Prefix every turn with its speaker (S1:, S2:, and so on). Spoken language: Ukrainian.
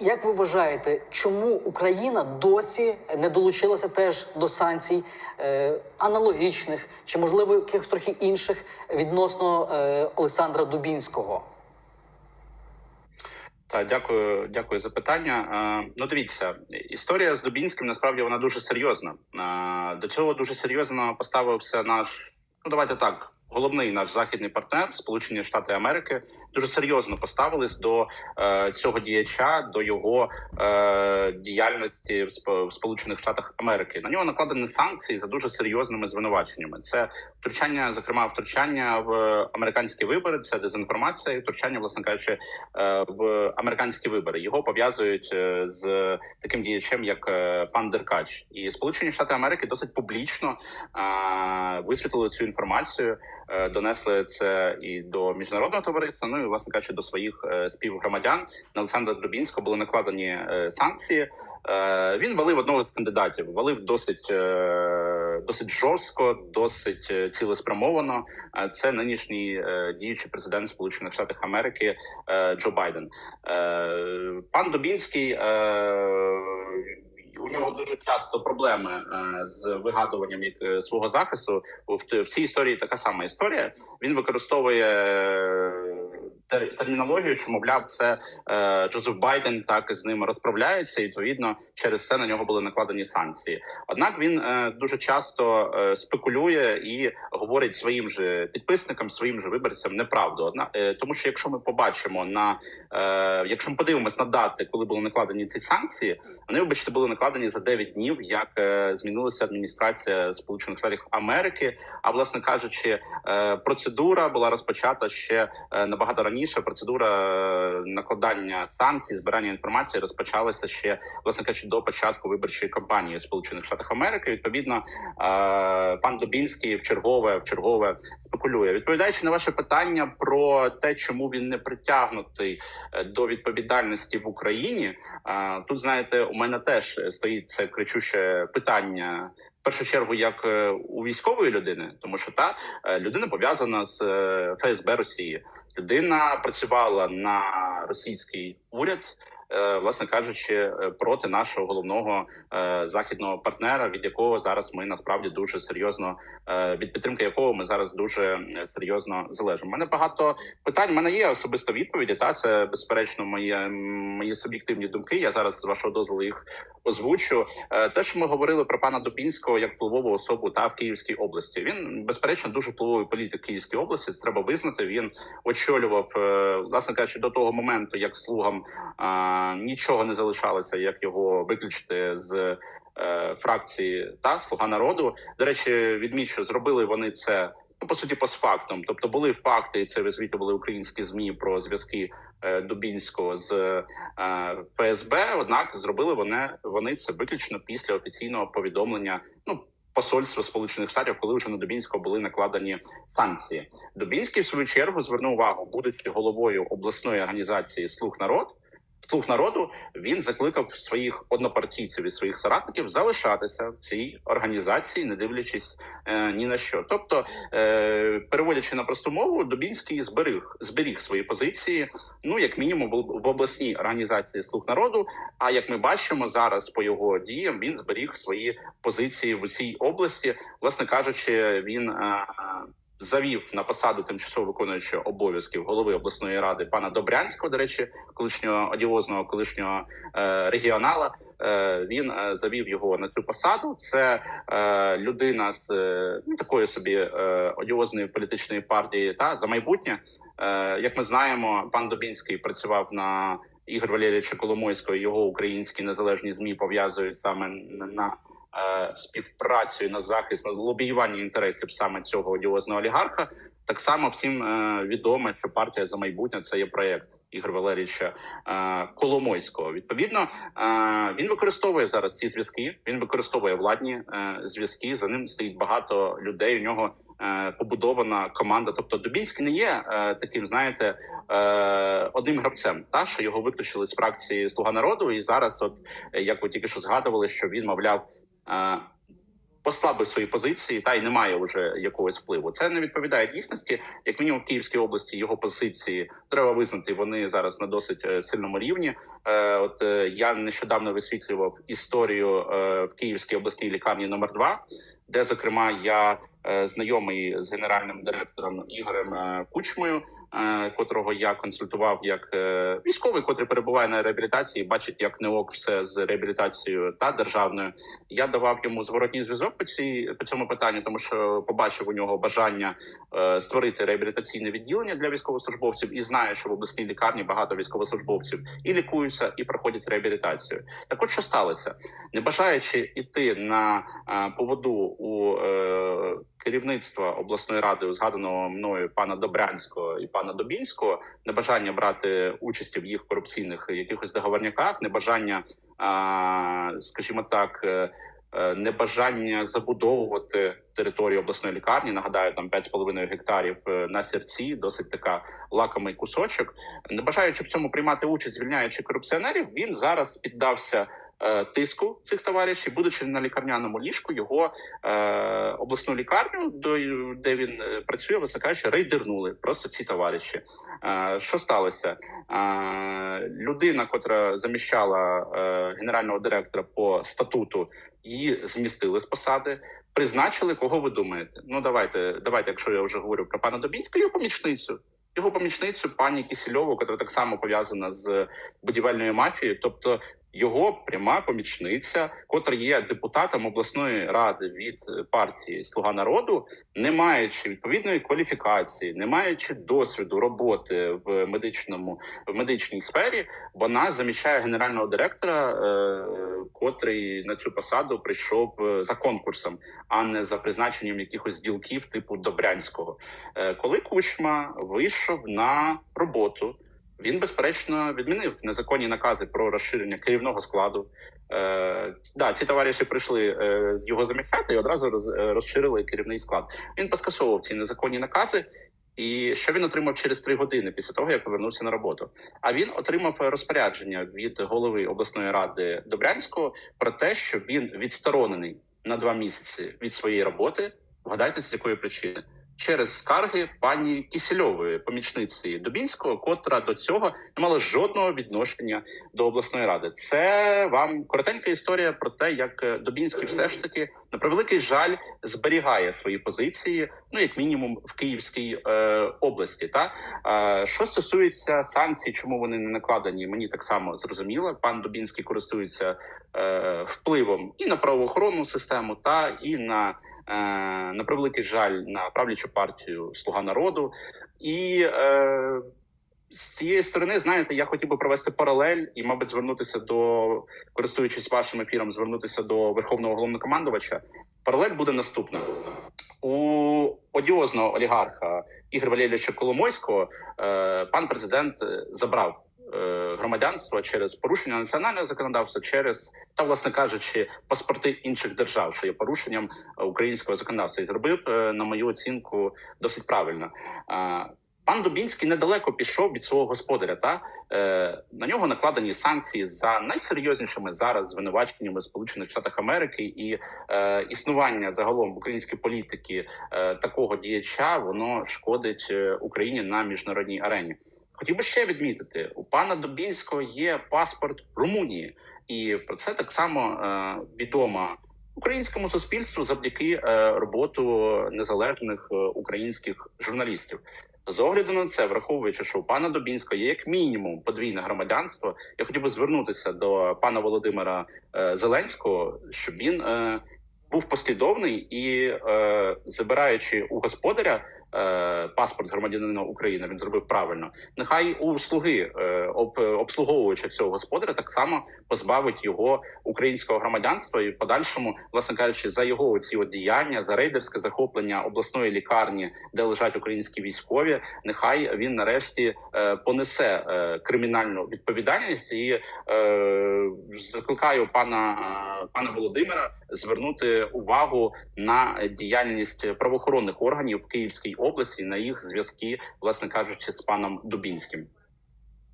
S1: Як ви вважаєте, чому Україна досі не долучилася теж до санкцій е, аналогічних чи можливо якихось трохи інших відносно е, Олександра Дубінського?
S2: Так, дякую, дякую за питання. Е, Ну, дивіться, історія з Дубінським насправді вона дуже серйозна. Е, До цього дуже серйозно поставився наш, ну давайте так, головний наш західний партнер, Сполучені Штати Америки, дуже серйозно поставились до е, цього діяча, до його е, діяльності в Сп- в Сполучених Штатах Америки. На нього накладені санкції за дуже серйозними звинуваченнями. Це втручання, зокрема, втручання в американські вибори, це дезінформація, втручання, власне кажучи, е, в американські вибори. Його пов'язують е, з таким діячем, як е, пан Деркач, і Сполучені Штати Америки досить публічно е, висвітлили цю інформацію, донесли це і до міжнародного товариства. Ну і власне кажучи, до своїх е, співгромадян на Олександра Дубінського були накладені е, санкції. Е, Він валив одного з кандидатів, валив досить е, досить жорстко, досить е, цілеспрямовано. Е, Це нинішній е, діючий президент Сполучених Штатів Америки е, Джо Байден. Е, Пан Дубінський. У нього дуже часто проблеми е, з вигадуванням е, свого захисту. В, цій історії така сама історія. Він використовує е, термінологію, що мовляв, це е, Джозеф Байден так з ним розправляється, і відповідно через це на нього були накладені санкції. Однак він е, дуже часто е, спекулює і говорить своїм же підписникам, своїм же виборцям неправду. Одна е, тому, що якщо ми побачимо на е, якщо ми подивимось на дати, коли були накладені ці санкції, вони вибачте були накладені за 9 днів, як е, змінилася адміністрація Сполучених Штатів Америки. А власне кажучи, е, процедура була розпочата ще е, набагато раніше. Процедура е, накладання санкцій, збирання інформації розпочалася ще власне кажучи до початку виборчої кампанії в Сполучених Штатах Америки. Відповідно, е, пан Дубінський в чергове в чергове спекулює. Відповідаючи на ваше питання про те, чому він не притягнутий е, до відповідальності в Україні, тут знаєте, у мене теж стоїть це кричуще питання. Першу чергу, як е, у військової людини, тому що та е, людина пов'язана з е, ФСБ Росії. Людина працювала на російський уряд, власне кажучи, е, проти нашого головного е, західного партнера, від якого зараз ми насправді дуже серйозно е, від підтримки якого ми зараз дуже е, серйозно залежимо. У мене багато питань. У мене є особиста відповіді. Та це безперечно моє мої суб'єктивні думки. Я зараз з вашого дозволу їх озвучу. Е, Те, що ми говорили про пана Дубінського як впливову особу та в Київській області. Він безперечно дуже впливовий політик Київської області. Це треба визнати. Він очолював, е, власне кажучи, до того моменту, як слугам е, нічого не залишалося, як його виключити з е, фракції та слуга народу. До речі, відмічу, зробили вони це. Ну, по суті, постфактум. Тобто були факти, і це висвітлювали українські змі про зв'язки е, Дубінського з е, ФСБ. Однак зробили вони, вони це виключно після офіційного повідомлення. Ну посольства Сполучених Штатів, коли вже на Дубінського були накладені санкції. Дубінський в свою чергу звернув увагу, будучи головою обласної організації Слуг народ. Слуг народу він закликав своїх однопартійців і своїх соратників залишатися в цій організації, не дивлячись е, ні на що. Тобто, е, переводячи на просту мову, Дубінський зберіг зберіг свої позиції. Ну як мінімум, в, обласній організації слуг народу. А як ми бачимо зараз по його діям, він зберіг свої позиції в усій області. Власне кажучи, він. Е, Завів на посаду тимчасово виконуючого обов'язків голови обласної ради пана Добрянського, до речі, колишнього одіозного, колишнього е, регіонала. Е, він е, завів його на цю посаду. Це е, людина з е, ну, такої собі е, одіозної політичної партії та за майбутнє. Е, як ми знаємо, пан Добінський працював на Ігор Валерійовича Коломойського. Його українські незалежні змі пов'язують саме на. Е, співпрацю на захист на лобіювання інтересів саме цього одіозного олігарха. Так само всім е, відомо, що партія за майбутнє це є проєкт Ігор Валерійовича е, Коломойського. Відповідно, він використовує зараз ці зв'язки. Він використовує владні зв'язки. За ним стоїть багато людей. У нього побудована команда. Тобто Дубінський не є таким, знаєте, одним гравцем. Та що його виключили з фракції Слуга народу, і зараз, от як ви тільки що згадували, що він мовляв. Послабив свої позиції та й немає вже якогось впливу. Це не відповідає дійсності. Як мінімум в Київській області його позиції треба визнати. Вони зараз на досить е, сильному рівні. Е, От е, я нещодавно висвітлював історію в Київській обласній лікарні номер 2 де зокрема я знайомий з генеральним директором Ігорем Кучмою, котрого я консультував як е, військовий, котрий перебуває на реабілітації, бачить, як не ок все з реабілітацією та державною. Я давав йому зворотній зв'язок по цій по цьому питанню, тому що побачив у нього бажання е, створити реабілітаційне відділення для військовослужбовців і знаю, що в обласній лікарні багато військовослужбовців і лікуються, і проходять реабілітацію. Так, от що сталося, не бажаючи іти на е, поводу у е, керівництва обласної ради, згаданого мною пана Добрянського і пана Добінського, небажання брати участі в їх корупційних якихось договорняках, небажання, скажімо так. е, е, Небажання забудовувати територію обласної лікарні. Нагадаю, там 5,5 гектарів е, на серці, досить така лакомий кусочок. Не бажаючи в цьому приймати участь, звільняючи корупціонерів, він зараз піддався тиску цих товаришів, будучи на лікарняному ліжку, його е, обласну лікарню, до де він е, працює, власне кажучи, рейдернули просто ці товариші. Е, що сталося? Е, людина, котра заміщала е, генерального директора по статуту, її змістили з посади. Призначили, кого ви думаєте? Ну давайте, давайте, якщо я вже говорю про пана Добінська, його помічницю. Його помічницю пані Кісільову, яка так само пов'язана з будівельною мафією, тобто його пряма помічниця, котра є депутатом обласної ради від е, партії Слуга народу, не маючи відповідної кваліфікації, не маючи досвіду роботи в медичному в медичній сфері, вона заміщає генерального директора, е, котрий на цю посаду прийшов е, за конкурсом, а не за призначенням якихось ділків типу Добрянського. Е, коли Кучма вийшов на роботу. Він безперечно відмінив незаконні накази про розширення керівного складу. Е, да, ці товариші прийшли е, його заміщати і одразу роз, е, розширили керівний склад. Він поскасовував ці незаконні накази. І що він отримав через три години після того, як повернувся на роботу? А він отримав розпорядження від голови обласної ради Добрянського про те, що він відсторонений на два місяці від своєї роботи. Вгадайте, з якої причини? Через скарги пані Кісельової, помічниці Дубінського, котра до цього не мала жодного відношення до обласної ради. Це вам коротенька історія про те, як е, Дубінський все ж таки на превеликий жаль зберігає свої позиції, ну як мінімум в Київській е, області. Та е, що стосується санкцій, чому вони не накладені, мені так само зрозуміло. Пан Дубінський користується е, впливом і на правоохоронну систему, та і на на превеликий жаль на правлячу партію Слуга народу. І е, з цієї сторони, знаєте, я хотів би провести паралель і, мабуть, звернутися до, користуючись вашим ефіром, звернутися до верховного головнокомандувача. Паралель буде наступна. У одіозного олігарха Ігоря Валерійовича Коломойського е, пан президент е, забрав е, громадянство через порушення національного законодавства, через та, власне кажучи, паспорти інших держав, що є порушенням е, українського законодавства, і зробив, е, на мою оцінку, досить правильно. Пан Дубінський недалеко пішов від свого господаря. Та на нього накладені санкції за найсерйознішими зараз звинуваченнями Сполучених Штатів Америки і існування загалом в українській політики такого діяча воно шкодить Україні на міжнародній арені. Хотів би ще відмітити, у пана Дубінського є паспорт Румунії, і про це так само е, відомо українському суспільству завдяки е, роботу незалежних е, українських журналістів. З огляду на це, враховуючи, що у пана Добінського є як мінімум подвійне громадянство, я хотів би звернутися до пана Володимира Зеленського, щоб він був послідовний і забираючи у господаря паспорт громадянина України, він зробив правильно. Нехай у слуги е, об, обслуговуючи цього господаря, так само позбавить його українського громадянства і в подальшому, власне кажучи, за його ці діяння, за рейдерське захоплення обласної лікарні, де лежать українські військові. Нехай він нарешті е, понесе е, кримінальну відповідальність і е, закликаю пана е, пана Володимира звернути увагу на діяльність правоохоронних органів Київській області на їх зв'язки, власне кажучи, з паном Дубінським.